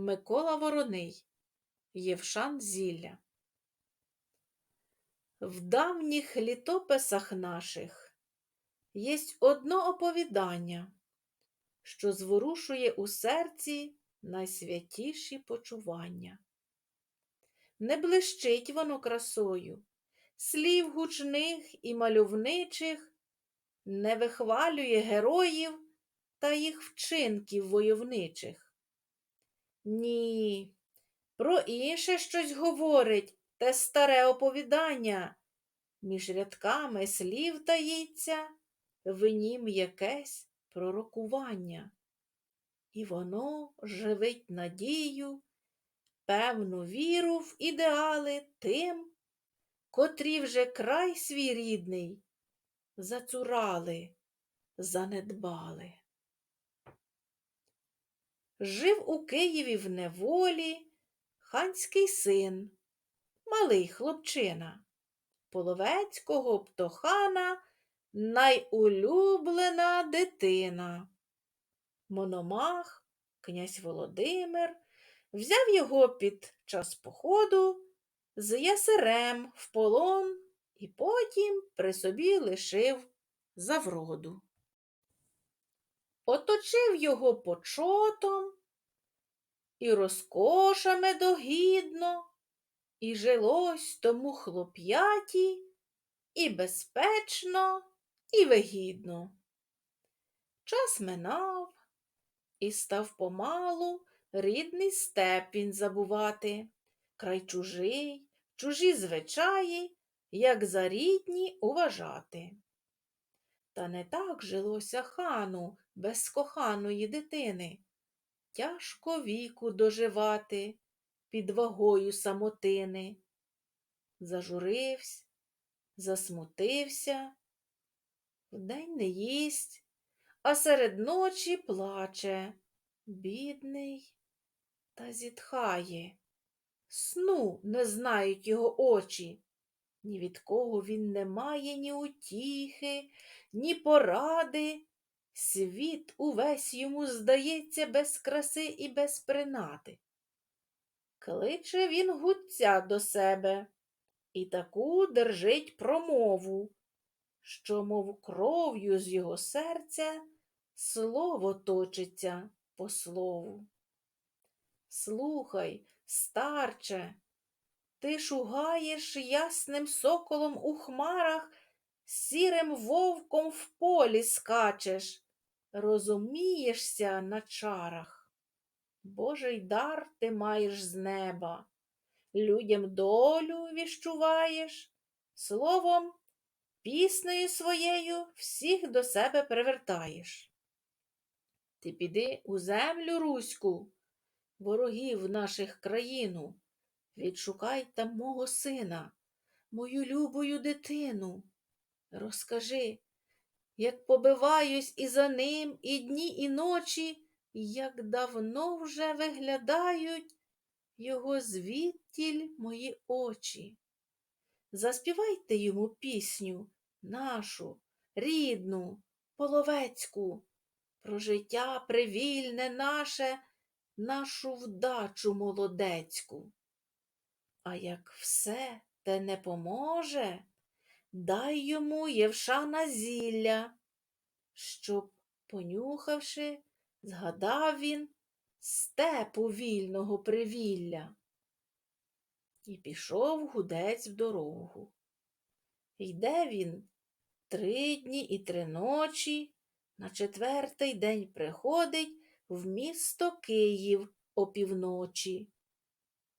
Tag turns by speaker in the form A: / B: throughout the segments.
A: Микола Вороний Євшан Зілля В давніх літописах наших єсть одно оповідання, що зворушує у серці найсвятіші почування. Не блищить воно красою, слів гучних і мальовничих, не вихвалює героїв та їх вчинків войовничих. Ні, про інше щось говорить те старе оповідання. Між рядками слів таїться в нім якесь пророкування. І воно живить надію, певну віру в ідеали тим, котрі вже край свій рідний зацурали, занедбали. Жив у Києві в неволі ханський син, малий хлопчина, половецького птохана найулюблена дитина. Мономах, князь Володимир, взяв його під час походу з ясерем в полон і потім при собі лишив за вроду оточив його почотом і розкошами догідно, і жилось тому хлоп'яті і безпечно, і вигідно. Час минав і став помалу рідний степ він забувати, край чужий, чужі звичаї, як за рідні уважати. Та не так жилося хану без коханої дитини. Тяжко віку доживати під вагою самотини. Зажурився, засмутився, вдень не їсть, а серед ночі плаче, бідний та зітхає. Сну не знають його очі. Ні від кого він не має ні утіхи, ні поради. Світ увесь йому здається без краси і без принади. Кличе він гуця до себе і таку держить промову, що, мов кров'ю з його серця, слово точиться по слову. Слухай, старче, ти шугаєш ясним соколом у хмарах, сірим вовком в полі скачеш, розумієшся на чарах. Божий дар ти маєш з неба, людям долю віщуваєш, словом, піснею своєю всіх до себе привертаєш. Ти піди у землю Руську, ворогів наших країну. Відшукай там мого сина, мою любою дитину. Розкажи, як побиваюсь і за ним і дні, і ночі, як давно вже виглядають його звідтіль мої очі. Заспівайте йому пісню нашу, рідну, половецьку, про життя привільне наше, нашу вдачу молодецьку. А як все те не поможе, дай йому Євшана зілля, щоб, понюхавши, згадав він степу вільного привілля. І пішов гудець в дорогу. Йде він три дні і три ночі, на четвертий день приходить в місто Київ опівночі.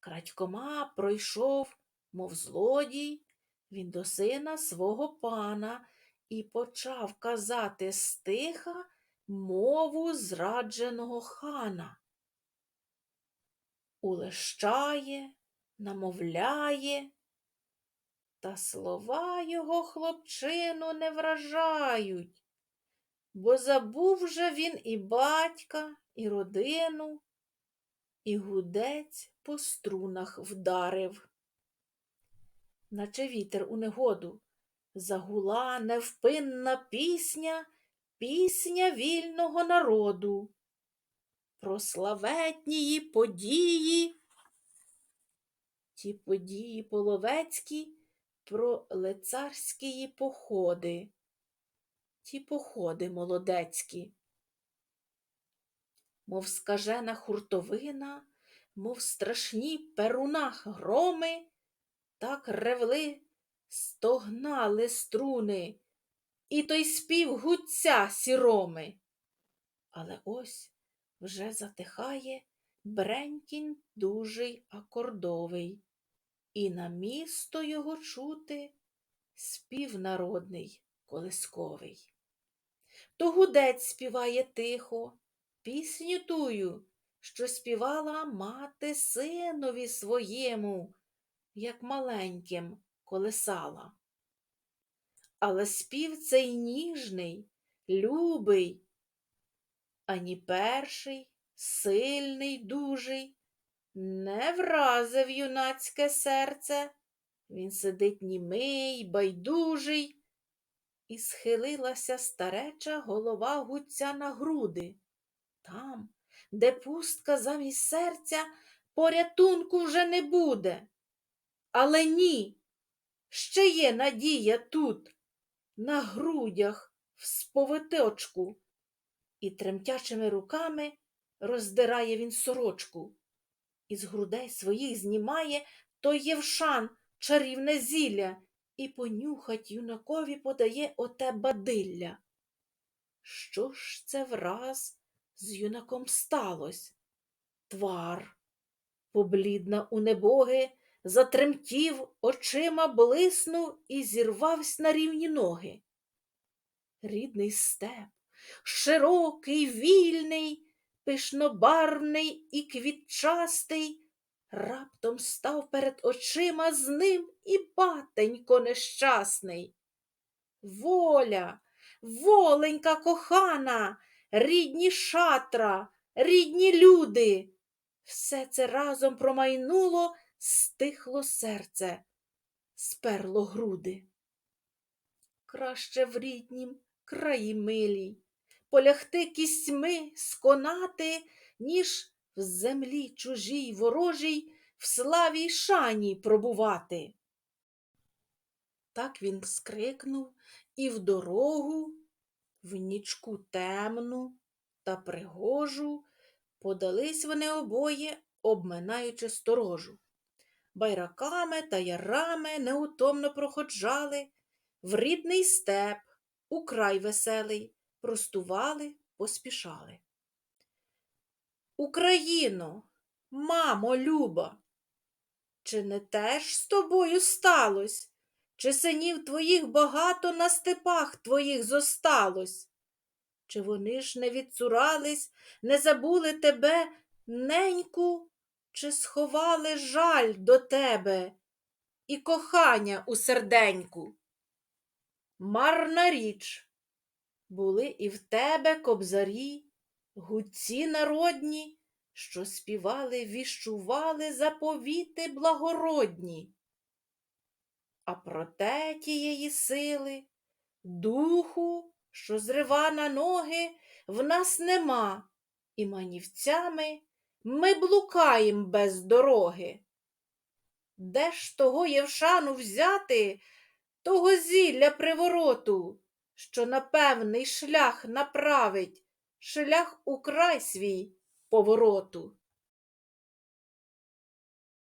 A: Крадькома пройшов, мов злодій, він до сина свого пана і почав казати стиха мову зрадженого хана. Улещає, намовляє, та слова його хлопчину не вражають, бо забув же він і батька, і родину, і гудець по струнах вдарив. Наче вітер у негоду, загула невпинна пісня, пісня вільного народу. про славетнії події. Ті події половецькі про лицарські походи. Ті походи молодецькі. Мов скажена хуртовина, мов страшні перунах громи, так ревли, стогнали струни, і той спів гуця сіроми. Але ось вже затихає бренькін дужий акордовий, і на місто його чути спів народний колисковий. То гудець співає тихо, пісню тую, що співала мати синові своєму, як маленьким колесала. Але спів цей ніжний, любий, ані перший, сильний, дужий, не вразив юнацьке серце. Він сидить німий, байдужий, і схилилася стареча голова гуця на груди. Там, де пустка замість серця, порятунку вже не буде. Але ні, ще є надія тут, на грудях, в сповиточку. І тремтячими руками роздирає він сорочку. Із грудей своїх знімає той євшан чарівне зілля і понюхать юнакові подає оте бадилля. Що ж це враз з юнаком сталось? Твар, поблідна у небоги, затремтів, очима блиснув і зірвавсь на рівні ноги. Рідний степ, широкий, вільний, пишнобарвний і квітчастий, раптом став перед очима з ним і батенько нещасний. Воля, воленька кохана, рідні шатра, рідні люди. Все це разом промайнуло, стихло серце, сперло груди. Краще в ріднім краї милій, полягти кістьми, сконати, ніж в землі чужій ворожій, в славі шані пробувати. Так він скрикнув і в дорогу, в нічку темну та пригожу, подались вони обоє, обминаючи сторожу. Байраками та ярами неутомно проходжали, в рідний степ, у край веселий, простували, поспішали. Україно, мамо люба, чи не теж з тобою сталось? Чи синів твоїх багато на степах твоїх зосталось? Чи вони ж не відцурались, не забули тебе, неньку, чи сховали жаль до тебе і кохання у серденьку? Марна річ, були і в тебе кобзарі, гудці народні, що співали, віщували заповіти благородні. А проте тієї сили, духу, що зрива на ноги, в нас нема, і манівцями ми блукаєм без дороги. Де ж того Євшану взяти, того зілля привороту, що на певний шлях направить, шлях у край свій повороту?